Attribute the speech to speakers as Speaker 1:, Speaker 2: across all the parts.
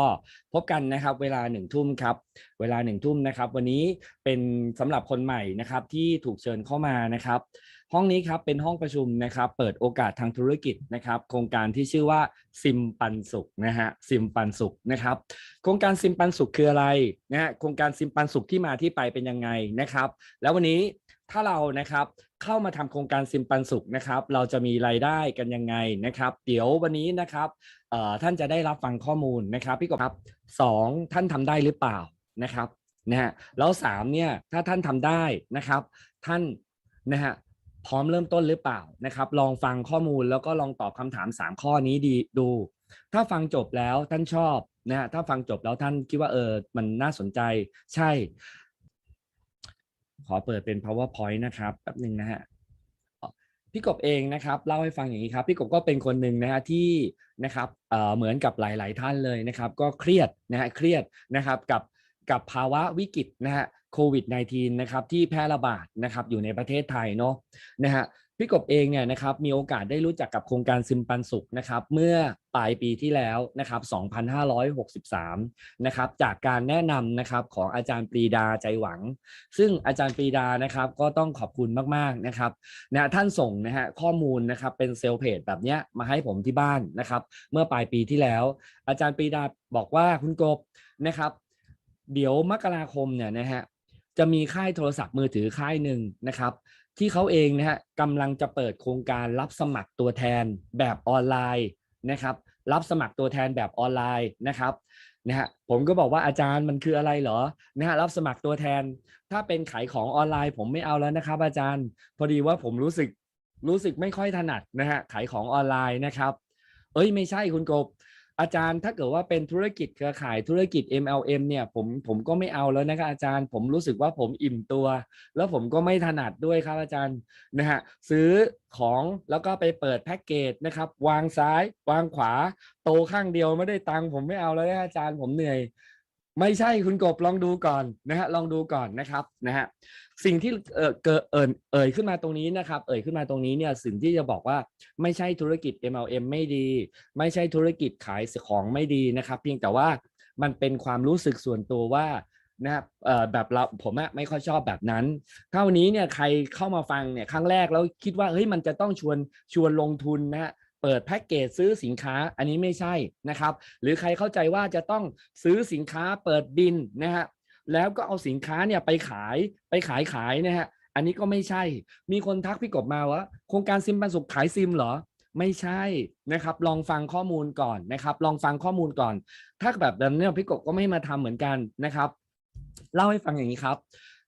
Speaker 1: ็พบกันนะครับเวลาหนึ่งทุ่มครับเวลาหนึ่งทุ่มนะครับวันนี้เป็นสำหรับคนใหม่นะครับที่ถูกเชิญเข้ามานะครับ ห้องนี้ครับเป็นห้องประชุมนะครับเปิดโอกาสทางธุรกิจนะครับโครงการที่ชื่อว่าซิมปันสุขนะฮะซิมปันสุขนะครับโครงการซิมปันสุขคืออะไรนะฮะโครงการซิมปันสุขที่มาที่ไปเป็นยังไงนะครับ แล้ววันนี้ ถ้าเรานะครับเข้ามาทำโครงการซิมปันสุขนะครับ เราจะมีรายได้กันยังไงนะครับ เดี๋ยววันนี้นะครับท่านจะได้รับฟังข้อมูลนะครับพี่กบครับสองท่านทำได้หรือเปล่านะครับนะฮะแล้วสามเนี่ยถ้าท่านทำได้นะครับ ท่านนะฮะพร้อมเริ่มต้นหรือเปล่านะครับ ลองฟังข้อมูลแล้วก็ลองตอบคำถาม 3 ข้อนี้ดีดู ถ้าฟังจบแล้วท่านชอบนะฮะถ้าฟังจบแล้วท่านคิดว่าเออมันน่าสนใจใช่ ขอเปิดเป็น powerpoint นะครับแป๊บหนึ่งนะฮะพี่กบเองนะครับเล่าให้ฟังอย่างนี้ครับ พี่กบก็เป็นคนหนึ่งนะฮะที่นะครับเหมือนกับหลาย ๆ ท่านเลยนะครับ ก็เครียดนะฮะเครียดนะครับกับกับภาวะวิกฤตนะฮะโควิด -19 นะครับที่แพร่ระบาดนะครับอยู่ในประเทศไทยเนาะนะฮะ พี่กบเองเนี่ยนะครับมีโอกาสได้รู้จักกับโครงการซิมปันสุขนะครับเมื่อปลายปีที่แล้วนะครับ 2563 นะครับจากการแนะนำนะครับของอาจารย์ปรีดาใจหวัง ซึ่งอาจารย์ปรีดานะครับก็ต้องขอบคุณมากๆนะครับนะท่านส่งนะฮะข้อมูลนะครับเป็นเซลล์เพจแบบเนี้ยมาให้ผมที่บ้านนะครับ เมื่อปลายปีที่แล้ว อาจารย์ปรีดาบอกว่าคุณกบนะครับ เดี๋ยวมกราคมเนี่ยนะฮะจะมีค่ายโทรศัพท์มือถือค่ายหนึ่งนะครับ ที่เขาเองนะฮะกำลังจะเปิดโครงการรับสมัครตัวแทนแบบออนไลน์นะครับ รับสมัครตัวแทนแบบออนไลน์นะครับนะฮะผมก็บอกว่าอาจารย์มันคืออะไรเหรอนะฮะรับสมัครตัวแทน ถ้าเป็นขายของออนไลน์ ผมไม่เอาแล้วนะครับ อาจารย์ พอดีว่าผมรู้สึกรู้สึกไม่ค่อยถนัดนะฮะขายของออนไลน์นะครับ เอ้ยไม่ใช่คุณกบ อาจารย์ถ้าเกิดว่าเป็นธุรกิจเครือข่ายธุรกิจ MLM เนี่ยผมผมก็ไม่เอาแล้วนะครับอาจารย์ผมรู้สึกว่าผมอิ่มตัว แล้วผมก็ไม่ถนัดด้วยครับอาจารย์นะฮะซื้อของแล้วก็ไปเปิดแพ็กเกจนะครับวางซ้าย วางขวา โตข้างเดียวไม่ได้ตังผมไม่เอาแล้วนะอาจารย์ผมเหนื่อย ไม่ใช่คุณกบลองดูก่อนนะฮะลองดูก่อนนะครับนะฮะ สิ่งที่เออเกิดเอ่ยเอ่ยขึ้นมาตรงนี้นะครับ เอ่ยขึ้นมาตรงนี้เนี่ยสิ่งที่จะบอกว่าไม่ใช่ธุรกิจ MLM ไม่ดี ไม่ใช่ธุรกิจขายของไม่ดีนะครับ เพียงแต่ว่ามันเป็นความรู้สึกส่วนตัวว่านะครับเอ่อแบบเราผมอะไม่ค่อยชอบแบบนั้นถ้านี้เนี่ยใครเข้ามาฟังเนี่ยครั้งแรกแล้วคิดว่าเฮ้ยมันจะต้องชวนชวนลงทุนนะฮะเปิดแพ็กเกจซื้อสินค้าอันนี้ไม่ใช่นะครับ หรือใครเข้าใจว่าจะต้องซื้อสินค้าเปิดบินนะฮะ แล้วก็เอาสินค้าเนี่ยไปขายไปขายขายนะฮะอันนี้ก็ไม่ใช่ มีคนทักพี่กบมาว่าโครงการซิมปันสุขขายซิมเหรอ ไม่ใช่นะครับ ลองฟังข้อมูลก่อนนะครับ ลองฟังข้อมูลก่อน ถ้าแบบนั้นเนี่ยพี่กบก็ไม่มาทำเหมือนกันนะครับ เล่าให้ฟังอย่างนี้ครับ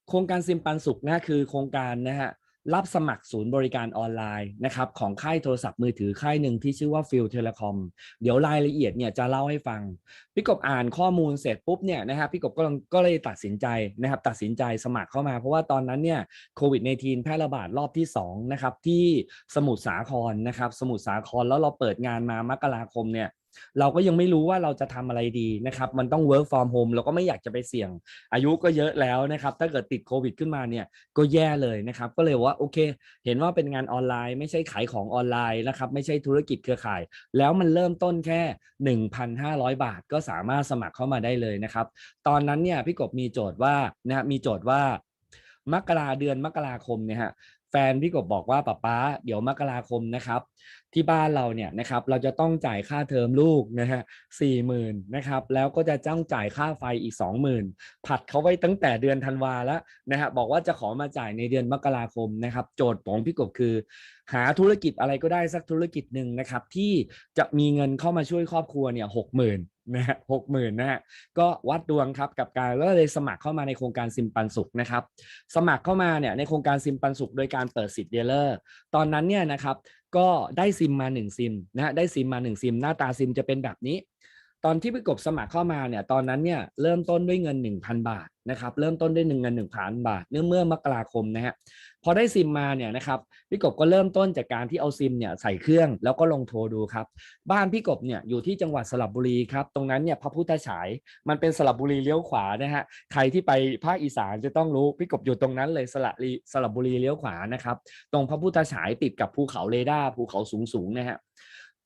Speaker 1: โครงการซิมปันสุขนะคือโครงการนะฮะ รับสมัครศูนย์บริการออนไลน์นะครับของค่ายโทรศัพท์มือถือค่ายหนึ่งที่ชื่อว่าฟิลเทเลคอมเดี๋ยวรายละเอียดเนี่ยจะเล่าให้ฟัง พี่กบอ่านข้อมูลเสร็จปุ๊บเนี่ยนะฮะพี่กบก็ก็เลยตัดสินใจนะครับตัดสินใจสมัครเข้ามา เพราะว่าตอนนั้นเนี่ยโควิด -19 แพร่ระบาดรอบที่2นะครับที่สมุทรสาครนะครับสมุทรสาครแล้วเราเปิดงานมามกราคมเนี่ย เราก็ยังไม่รู้ว่าเราจะทำอะไรดีนะครับมันต้อง work from home เราก็ไม่อยากจะไปเสี่ยง อายุก็เยอะแล้วนะครับถ้าเกิดติดโควิดขึ้นมาเนี่ยก็แย่เลยนะครับก็เลยว่าโอเค เห็นว่าเป็นงานออนไลน์ ไม่ใช่ขายของออนไลน์นะครับไม่ใช่ธุรกิจเครือข่าย แล้วมันเริ่มต้นแค่ 1,500 บาท ก็สามารถสมัครเข้ามาได้เลยนะครับตอนนั้นเนี่ยพี่กบมีโจทย์ว่านะมีโจทย์ว่ามกราเดือนมกราคมเนี่ยฮะ แฟนพี่กบบอกว่าป๊าป๊าเดี๋ยวมกราคมนะครับ ที่บ้านเราเนี่ยนะครับเราจะต้องจ่ายค่าเทอมลูกนะฮะสี่หมื่นนะครับแล้วก็จะจ้างจ่ายค่าไฟอีกสองหมื่นผัดเขาไว้ตั้งแต่เดือนธันวาแล้วนะฮะบอกว่าจะขอมาจ่ายในเดือนมกราคมนะครับ โจทย์ของพี่กบคือ หาธุรกิจอะไรก็ได้สักธุรกิจหนึ่งนะครับที่จะมีเงินเข้ามาช่วยครอบครัวเนี่ยหกหมื่น นะฮะหกหมื่นนะฮะก็วัดดวงครับกับการก็เลยสมัครเข้ามาในโครงการซิมปันสุขนะครับ สมัครเข้ามาเนี่ยในโครงการซิมปันสุขโดยการเปิดสิทธิ์เดลเลอร์ตอนนั้นเนี่ยนะครับก็ได้ซิมมา1ซิมนะฮะได้ซิมมา1ซิมหน้าตาซิมจะเป็นแบบนี้ ตอนที่พี่กบสมัครเข้ามาเนี่ยตอนนั้นเนี่ยเริ่มต้นด้วยเงิน 1,000 บาทนะครับเริ่มต้นด้วยเงิน 1,000 บาท เนื่องเมื่อมกราคมนะฮะพอได้ซิมมาเนี่ยนะครับพี่กบก็เริ่มต้นจากการที่เอาซิมเนี่ยใส่เครื่องแล้วก็ลงโทรดูครับ บ้านพี่กบเนี่ยอยู่ที่จังหวัดสระบุรีครับตรงนั้นเนี่ยพระพุทธฉายมันเป็นสระบุรีเลี้ยวขวานะฮะใครที่ไปภาคอีสานจะต้องรู้พี่กบอยู่ตรงนั้นเลยสระลีสระบุรีเลี้ยวขวานะครับตรงพระพุทธฉายติดกับภูเขาเรดาร์ภูเขาสูงๆนะฮะ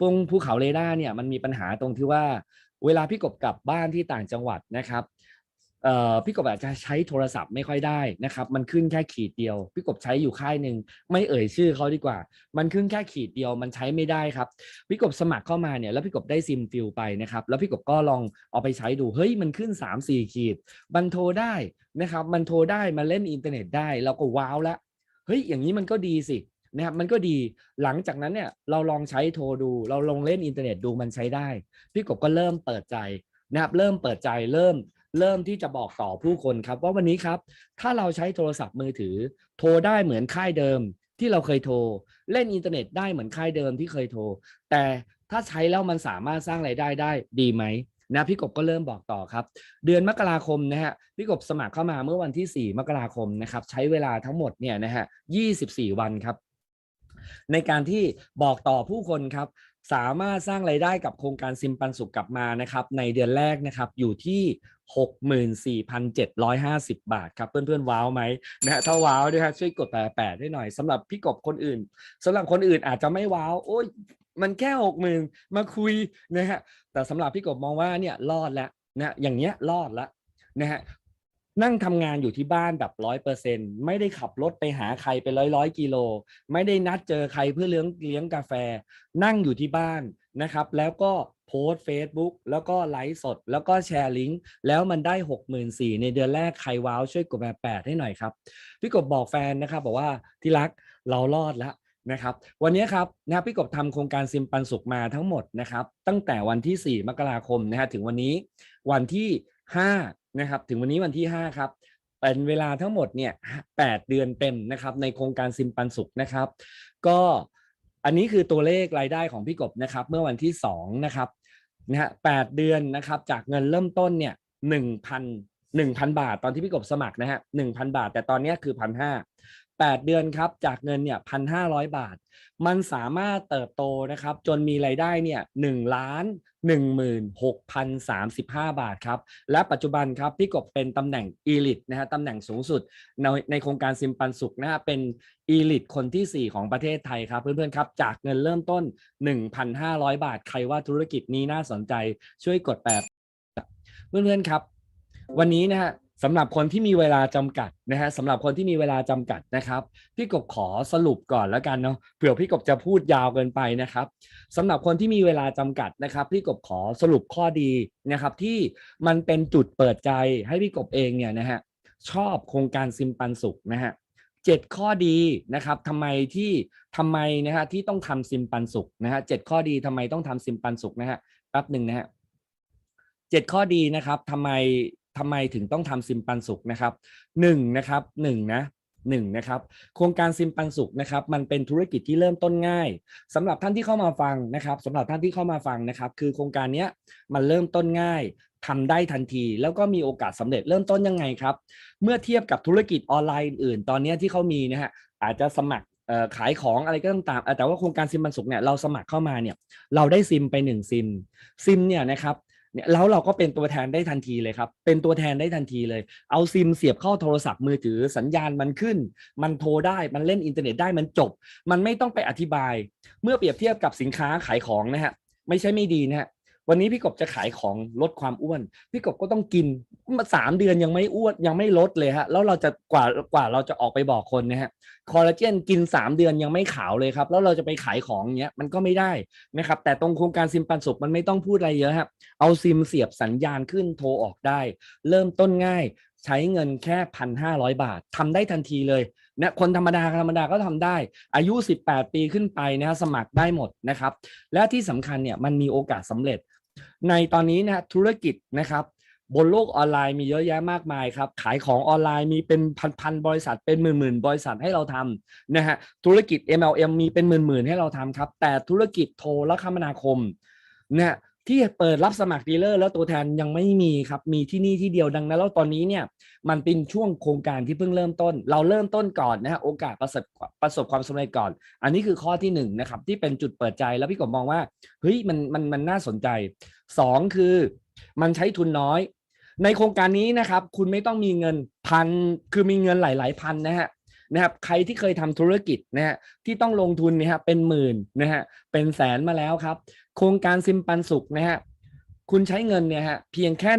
Speaker 1: ตรงภูเขาเรดาร์เนี่ยมันมีปัญหาตรงที่ว่า เวลาพี่กบกลับบ้านที่ต่างจังหวัดนะครับพี่กบอาจจะใช้โทรศัพท์ไม่ค่อยได้นะครับ มันขึ้นแค่ขีดเดียว พี่กบใช้อยู่ค่ายหนึ่งไม่เอ่ยชื่อเขาดีกว่า มันขึ้นแค่ขีดเดียวมันใช้ไม่ได้ครับ พี่กบสมัครเข้ามาเนี่ยแล้วพี่กบได้ซิมฟิลไปนะครับ แล้วพี่กบก็ลองเอาไปใช้ดูเฮ้ยมันขึ้น 3 4 ขีดมันโทรได้นะครับ มันโทรได้มาเล่นอินเทอร์เน็ตได้เราก็ว้าวล้วเฮ้ยอย่างนี้มันก็ดีสิ นะครับมันก็ดีหลังจากนั้นเนี่ยเราลองใช้โทรดู เราลองเล่นอินเทอร์เน็ตดูมันใช้ได้ พี่กบก็เริ่มเปิดใจนะครับเริ่มเปิดใจเริ่มเริ่มที่จะบอกต่อผู้คนครับว่าวันนี้ครับ ถ้าเราใช้โทรศัพท์มือถือ โทรได้เหมือนค่ายเดิมที่เราเคยโทร เล่นอินเทอร์เน็ตได้เหมือนค่ายเดิมที่เคยโทร แต่ถ้าใช้แล้วมันสามารถสร้างไรายได้ได้ดีไหมนะพี่กบก็เริ่มบอกต่อครับ เดือนมกราคมนะฮะพี่กบสมัครเข้ามาเมื่อวันที่ 4 มกราคมนะครับใช้เวลาทั้งหมดเนี่ยนะฮะ24 วันครับ ในการที่บอกต่อผู้คนครับสามารถสร้างไรายได้กับโครงการซิมปันสุขกลับมานะครับในเดือนแรกนะครับอยู่ที่ 64,750 บาทครับเพื่อนๆว้าวไหมนะฮะถ้าว้าวด้วยครับช่วยกดแปดแปดให้หน่อยสำหรับพี่กบคนอื่นสำหรับคนอื่นอาจจะไม่ว้าวโอ้ยมันแค่หกหมื่นมาคุยนะฮะแต่สำหรับพี่กบมองว่าเนี่ยรอดแล้วนะอย่างเงี้ยรอดแล้วนะฮะ นั่งทำงานอยู่ที่บ้านแบบร้อยเปอร์เซ็นไม่ได้ขับรถไปหาใครเป็นร้อยร้อยกิโล ไม่ได้นัดเจอใครเพื่อเลี้ยงเลี้ยงกาแฟ นั่งอยู่ที่บ้านนะครับ แล้วก็โพสต์ Facebook แล้วก็ไลฟ์สด แล้วก็แชร์ลิงก์แล้วมันได้6 4 0 0 0ในเดือนแรกใครว้าวช่วยกดแบบแปดให้หน่อยครับ พี่กบบอกแฟนนะครับ บอกว่าที่รักเรารอดแล้วนะครับวันนี้ครับนะบพี่กบทำโครงการซิมปันสุขมาทั้งหมดนะครับตั้งแต่วันที่ 4 มกราคมนะฮะถึงวันนี้วันที่ 5นะครับถึงวันนี้วันที่ 5 ครับ เป็นเวลาทั้งหมดเนี่ย8เดือนเต็มนะครับในโครงการซิมปันสุขนะครับ ก็อันนี้คือตัวเลขรายได้ของพี่กบนะครับ เมื่อวันที่2นะครับนะฮะแเดือนนะครับจากเงินเริ่มต้นเนี่ยหนึ่งพันหนึ่งพันบาทตอนที่พี่กบสมัครนะฮะหนึ่งพันบาท แต่ตอนนี้คือพันห้า แปดเดือนครับจากเงินเนี่ยพันห้าร้อยบาท มันสามารถเติบโตนะครับจนมีรายได้เนี่ยหนึ่งล้านหนึ่งหมื่นหกพันสามสิบห้าบาทครับ และปัจจุบันครับพี่กบเป็นตำแหน่งอีลิทนะฮะตำแหน่งสูงสุดในในโครงการซิมปันสุขนะฮะเป็นอีลิทคนที่ 4 ของประเทศไทยครับ เพื่อนๆครับ จากเงินเริ่มต้น 1,500 บาท ใครว่าธุรกิจนี้น่าสนใจช่วยกดแปบเพื่อนๆครับ วันนี้นะฮะสำหรับคนที่มีเวลาจำกัดนะฮะสำหรับคนที่มีเวลาจำกัดนะครับ พี่กบขอสรุปก่อนแล้วกันเนาะเผื่อพี่กบจะพูดยาวเกินไปนะครับสำหรับคนที่มีเวลาจำกัดนะครับ พี่กบขอสรุปข้อดีนะครับที่มันเป็นจุดเปิดใจให้พี่กบเองเนี่ยนะฮะชอบโครงการซิมปันสุขนะฮะเจ็ดข้อดีนะครับทำไมที่ทำไมนะฮะที่ต้องทำซิมปันสุขนะฮะเจ็ดข้อดีทำไมต้องทำซิมปันสุขนะฮะแป๊บหนึ่งนะฮะเจ็ดข้อดีนะครับทำไม ทำไมถึงต้องทำซิมปันสุขนะครับหนึ่งนะครับหนึ่งนะหนึ่งนะครับโครงการซิมปันสุขนะครับมันเป็นธุรกิจที่เริ่มต้นง่ายสำหรับท่านที่เข้ามาฟังนะครับสำหรับท่านที่เข้ามาฟังนะครับ คือโครงการนี้มันเริ่มต้นง่ายทำได้ทันที แล้วก็มีโอกาสสำเร็จเริ่มต้นยังไงครับ เมื่อเทียบกับธุรกิจออนไลน์อื่นตอนนี้ที่เขามีนะฮะอาจจะสมัครขายของอะไรก็ต่ามแต่ว่าโครงการซิมปันสุขเนี่ยเราสมัครเข้ามาเนี่ยเราได้ซิมไป1ซิมซิมเนี่ยนะครับ เนี่ยแล้วเราก็เป็นตัวแทนได้ทันทีเลยครับ เป็นตัวแทนได้ทันทีเลย เอาซิมเสียบเข้าโทรศัพท์มือถือสัญญาณมันขึ้น มันโทรได้มันเล่นอินเทอร์เน็ตได้มันจบ มันไม่ต้องไปอธิบาย เมื่อเปรียบเทียบกับสินค้าขายของนะฮะไม่ใช่ไม่ดีนะฮะ วันนี้พี่กบจะขายของลดความอ้วน พี่กบก็ต้องกินมาสามเดือนยังไม่อ้วนยังไม่ลดเลยฮะแล้วเราจะกว่ากว่าเราจะออกไปบอกคนนะฮะคอลลาเจนกิน3เดือนยังไม่ขาวเลยครับ แล้วเราจะไปขายของเงี้ยมันก็ไม่ได้นะครับ แต่ตรงโครงการซิมปันสุขมันไม่ต้องพูดอะไรเยอะครับเอาซิมเสียบสัญญาณขึ้นโทรออกได้ เริ่มต้นง่าย ใช้เงินแค่พันห้าร้อยบาททำได้ทันทีเลยนะคนธรรมดาธรรมดาก็ทำได้ อายุ 18 ปีขึ้นไปนะสมัครได้หมดนะครับ และที่สำคัญเนี่ยมันมีโอกาสสำเร็จ ในตอนนี้นะธุรกิจนะครับบนโลกออนไลน์มีเยอะแยะมากมายครับ ขายของออนไลน์มีเป็นพันๆบริษัทเป็นหมื่นๆบริษัทให้เราทำนะฮะธุรกิจ MLM มีเป็นหมื่นๆให้เราทำครับ แต่ธุรกิจโทรคมนาคมเนี่ย ที่เปิดรับสมัครดีลเลอร์แล้วตัวแทนยังไม่มีครับ มีที่นี่ที่เดียวดังนั้นแล้วตอนนี้เนี่ยมันเป็นช่วงโครงการที่เพิ่งเริ่มต้น เราเริ่มต้นก่อนนะฮะโอกาสประสบประสบความสำเร็จก่อน อันนี้คือข้อที่1นนะครับที่เป็นจุดเปิดใจแล้วพี่กบมองว่าเฮ้ยมันมันมันน่าสนใจ 2 คือมันใช้ทุนน้อย ในโครงการนี้นะครับ คุณไม่ต้องมีเงินพันคือมีเงินหลาย ๆ พันนะฮะ นะครับใครที่เคยทำธุรกิจนะฮะที่ต้องลงทุนนะฮะเป็นหมื่นนะฮะเป็นแสนมาแล้วครับ โครงการซิมปันสุขนะฮะคุณใช้เงินเนี่ยฮะเพียงแค่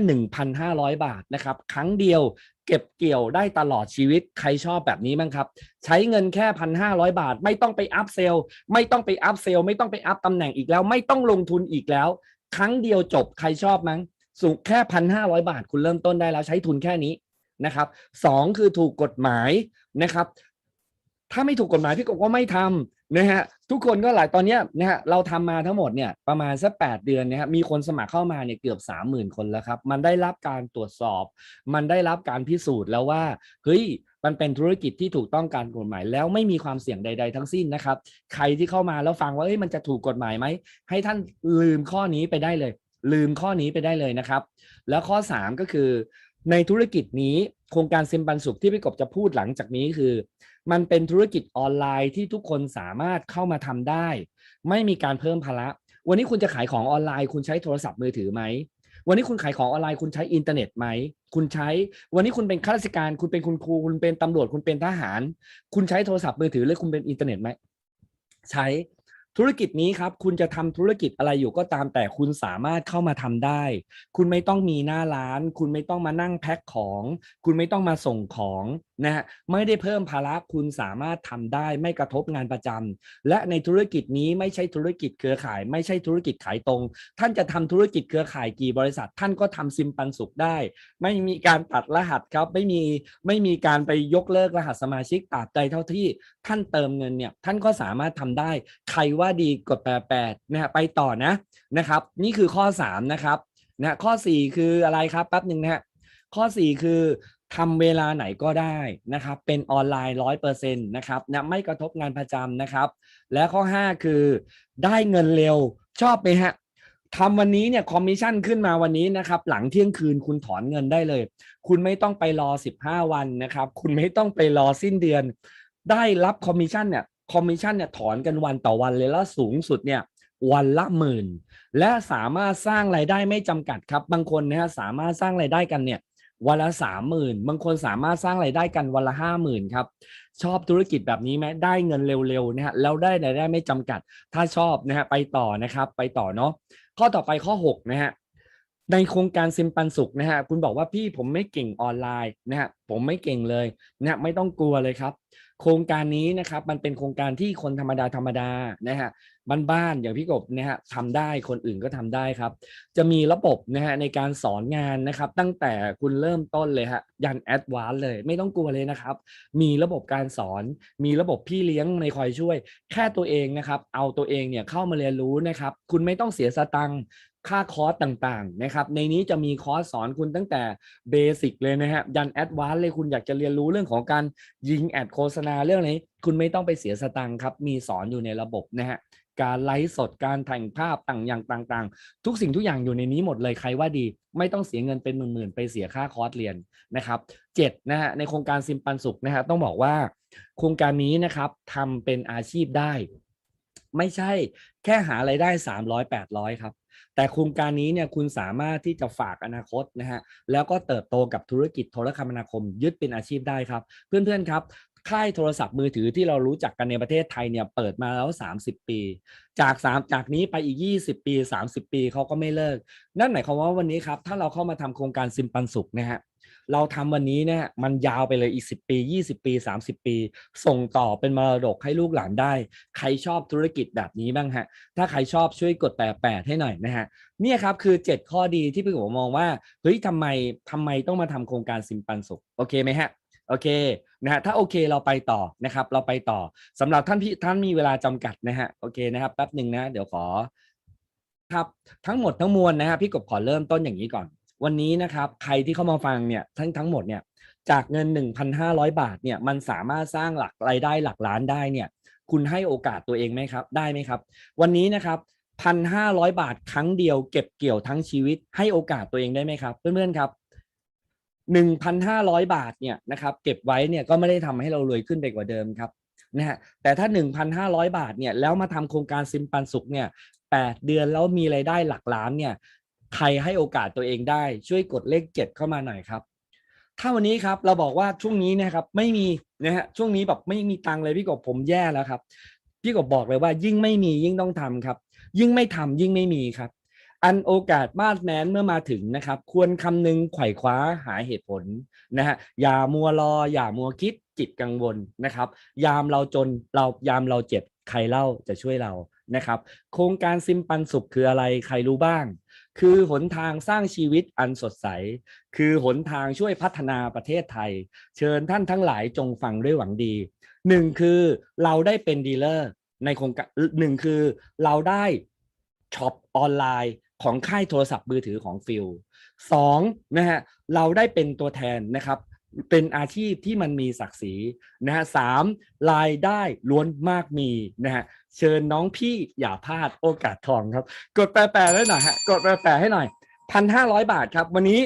Speaker 1: 1,500 บาทนะครับครั้งเดียวเก็บเกี่ยวได้ตลอดชีวิตใครชอบแบบนี้บ้างครับ ใช้เงินแค่ 1,500 บาท ไม่ต้องไปอัพเซลไม่ต้องไปอัพเซลไม่ต้องไปอัพตำแหน่งอีกแล้ว ไม่ต้องลงทุนอีกแล้ว ครั้งเดียวจบใครชอบมั้งสูงแค่1,500 บาท คุณเริ่มต้นได้แล้วใช้ทุนแค่นี้นะครับสองคือถูกกฎหมาย นะครับ ถ้าไม่ถูกกฎหมายพี่กบก็ไม่ทำนะฮะทุกคนก็หลายตอนนี้นะฮะเราทำมาทั้งหมดเนี่ยประมาณสักแปดเดือนนะฮะมีคนสมัครเข้ามาเนี่ยเกือบสามหมื่นคนแล้วครับ มันได้รับการตรวจสอบ มันได้รับการพิสูจน์แล้วว่าเฮ้ยมันเป็นธุรกิจที่ถูกต้องการกฎหมาย แล้วไม่มีความเสี่ยงใด ๆ ทั้งสิ้นนะครับ ใครที่เข้ามาแล้วฟังว่าเอ้ยมันจะถูกกฎหมายไหมให้ท่านลืมข้อนี้ไปได้เลย ลืมข้อนี้ไปได้เลยนะครับ แล้วข้อ 3 ก็คือ ในธุรกิจนี้ โครงการเซมปันสุขที่พี่กบจะพูดหลังจากนี้คือ มันเป็นธุรกิจออนไลน์ที่ทุกคนสามารถเข้ามาทำได้ ไม่มีการเพิ่มภาระ วันนี้คุณจะขายของออนไลน์ คุณใช้โทรศัพท์มือถือไหมวันนี้คุณขายของออนไลน์คุณใช้อินเทอร์เน็ตไหม คุณใช้ วันนี้คุณเป็นข้าราชการ คุณเป็นคุณครู คุณเป็นตำรวจ คุณเป็นทหาร คุณใช้โทรศัพท์มือถือหรือคุณเป็นอินเทอร์เน็ตไหม ใช้ ธุรกิจนี้ครับ คุณจะทำธุรกิจอะไรอยู่ก็ตามแต่คุณสามารถเข้ามาทำได้ คุณไม่ต้องมีหน้าร้าน คุณไม่ต้องมานั่งแพ็คของ คุณไม่ต้องมาส่งของนะฮะไม่ได้เพิ่มภาระคุณสามารถทำได้ไม่กระทบงานประจำและในธุรกิจนี้ไม่ใช่ธุรกิจเครือข่าย ไม่ใช่ธุรกิจขายตรง ท่านจะทำธุรกิจเครือข่ายกี่บริษัท ท่านก็ทำซิมปันสุขได้ ไม่มีการตัดรหัสครับไม่มีไม่มีการไปยกเลิกรหัสสมาชิกตราบใดเท่าที่ท่านเติมเงินเนี่ยท่านก็สามารถทำได้ ใครว่าดีกดแปดแปดนะฮะไปต่อนะนะครับ นี่คือข้อ 3 นะครับนะข้อ 4 คืออะไรครับแป๊บหนึ่งนะฮะข้อ 4 คือ ทำเวลาไหนก็ได้นะครับ เป็นออนไลน์ร้อยเปอร์เซ็นต์นะครับนะไม่กระทบงานประจำนะครับ และข้อ 5 คือได้เงินเร็วชอบไหมฮะทำวันนี้เนี่ยคอมมิชชั่นขึ้นมาวันนี้นะครับ หลังเที่ยงคืนคุณถอนเงินได้เลย คุณไม่ต้องไปรอ 15 วันนะครับ คุณไม่ต้องไปรอสิ้นเดือน ได้รับคอมมิชชั่นเนี่ยคอมมิชชั่นเนี่ยถอนกันวันต่อวันเลยแล้วสูงสุดเนี่ยวันละหมื่น และสามารถสร้างรายได้ไม่จำกัดครับ บางคนนะฮะสามารถสร้างรายได้กันเนี่ย วันละสามหมื่นบางคนสามารถสร้างรายได้กันวันละห้าหมื่นครับ ชอบธุรกิจแบบนี้ไหมได้เงินเร็วๆนะฮะแล้วได้รายได้ไม่จำกัด ถ้าชอบนะฮะไปต่อนะครับ ไปต่อเนาะข้อต่อไปข้อ6นะฮะในโครงการซิมปันสุขนะฮะคุณบอกว่าพี่ผมไม่เก่งออนไลน์นะฮะผมไม่เก่งเลยนะฮะไม่ต้องกลัวเลยครับ โครงการนี้นะครับมันเป็นโครงการที่คนธรรมดาธรรมดานะฮะ บ้านๆอย่างพี่กบนะฮะทำได้คนอื่นก็ทำได้ครับ จะมีระบบนะฮะในการสอนงานนะครับ ตั้งแต่คุณเริ่มต้นเลยฮะยันแอดวานเลยไม่ต้องกลัวเลยนะครับ มีระบบการสอน มีระบบพี่เลี้ยงในคอยช่วย แค่ตัวเองนะครับ เอาตัวเองเนี่ยเข้ามาเรียนรู้นะครับ คุณไม่ต้องเสียสตังค์ค่าคอร์สต่างๆนะครับในนี้จะมีคอร์สสอนคุณตั้งแต่เบสิกเลยนะฮะยันแอดวานเลยคุณอยากจะเรียนรู้เรื่องของการยิงแอดโฆษณาเรื่องนี้ คุณไม่ต้องไปเสียสตังค์ครับ มีสอนอยู่ในระบบนะฮะ การไลฟ์สดการแต่งภาพต่างอย่างต่างๆ ทุกสิ่งทุกอย่างอยู่ในนี้หมดเลยใครว่าดี ไม่ต้องเสียเงินเป็นหมื่นๆไปเสียค่าคอร์สเรียนนะครับเจ็ดนะฮะในโครงการซิมปันสุขนะฮะต้องบอกว่า โครงการนี้นะครับทำเป็นอาชีพได้ ไม่ใช่แค่หาไรายได้สามร้อยแปดร้อยครับแต่โครงการนี้เนี่ยคุณสามารถที่จะฝากอนาคตนะฮะแล้วก็เติบโตกับธุรกิจโทรคมนาคมยึดเป็นอาชีพได้ครับ เพื่อนๆครับ ค่ายโทรศัพท์มือถือที่เรารู้จักกันในประเทศไทยเนี่ยเปิดมาแล้ว 30 ปี จาก3จากนี้ไปอีก 20 ปี 30 ปีเขาก็ไม่เลิก นั่นหมายความว่าวันนี้ครับ ถ้าเราเข้ามาทำโครงการซิมปันสุขนะฮะเราทำวันนี้เนี่ยมันยาวไปเลยอีก 10 ปี 20 ปี 30 ปี ส่งต่อเป็นมรดกให้ลูกหลานได้ ใครชอบธุรกิจแบบนี้บ้างฮะ ถ้าใครชอบช่วยกดแปดแปดให้หน่อยนะฮะเนี่ยครับคือ 7 ข้อดีที่พี่ผมมองว่าเฮ้ยทำไมทำไมต้องมาทำโครงการซิมปันสุขโอเคไหมฮะ โอเคนะฮะถ้าโอเคเราไปต่อนะครับ เราไปต่อสำหรับท่านพี่ท่านมีเวลาจำกัดนะฮะโอเคนะครับแป๊บหนึ่งนะ เดี๋ยวขอครับทั้งหมดทั้งมวลนะฮะพี่กบขอเริ่มต้นอย่างนี้ก่อน วันนี้นะครับ ใครที่เข้ามาฟังเนี่ยทั้งทั้งหมดเนี่ยจากเงิน 1,500 บาทเนี่ยมันสามารถสร้างหลักรายได้หลักล้านได้เนี่ย คุณให้โอกาสตัวเองไหมครับ ได้ไหมครับ วันนี้นะครับพันห้าร้อยบาทครั้งเดียวเก็บเกี่ยวทั้งชีวิตให้โอกาสตัวเองได้ไหมครับ เพื่อนๆครับ หนึ่งพันห้าร้อยบาทเนี่ยนะครับเก็บไว้เนี่ยก็ไม่ได้ทำให้เรารวยขึ้นไปกว่าเดิมครับนะฮะแต่ถ้าหนึ่งพันห้าร้อยบาทเนี่ยแล้วมาทำโครงการซิมปันสุขเนี่ยแปดเดือนแล้วมีรายได้หลักล้านเนี่ยใครให้โอกาสตัวเองได้ช่วยกดเลขเจ็ดเข้ามาหน่อยครับ ถ้าวันนี้ครับเราบอกว่าช่วงนี้นะครับไม่มีนะฮะช่วงนี้แบบไม่มีตังเลยพี่กบผมแย่แล้วครับพี่กบบอกเลยว่ายิ่งไม่มียิ่งต้องทำครับ ยิ่งไม่ทำยิ่งไม่มีครับ อันโอกาสมาดแม้นเมื่อมาถึงนะครับ ควรคำนึงไขว่คว้าหาเหตุผลนะฮะอย่ามัวรอ อย่ามัวคิดจิตกังวลนะครับ ยามเราจนเรายามเราเจ็บใครเล่าจะช่วยเรานะครับ โครงการซิมปันสุขคืออะไรใครรู้บ้าง คือหนทางสร้างชีวิตอันสดใส คือหนทางช่วยพัฒนาประเทศไทย เชิญท่านทั้งหลายจงฟังด้วยหวังดีหนึ่งคือเราได้เป็นดีลเลอร์ในโครงการหนึ่งคือเราได้ช็อปออนไลน์ ของค่ายโทรศัพท์มือถือของฟิลสองนะฮะเราได้เป็นตัวแทนนะครับเป็นอาชีพที่มันมีศักดิ์ศรีนะฮะสามรายได้ล้วนมากมีนะฮะเชิญน้องพี่อย่าพลาดโอกาสทองครับ กดแปลๆให้หน่อยฮะกดแปลๆให้หน่อยพันห้าร้อยบาทครับ วันนี้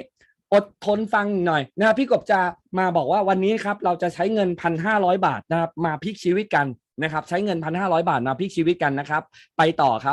Speaker 1: อดทนฟังหน่อยนะพี่กบจะมาบอกว่าวันนี้ครับเราจะใช้เงินพันห้าร้อยบาทนะครับมาพลิกชีวิตกันนะครับ ใช้เงินพันห้าร้อยบาทมาพลิกชีวิตกันนะครับ ไปต่อครับ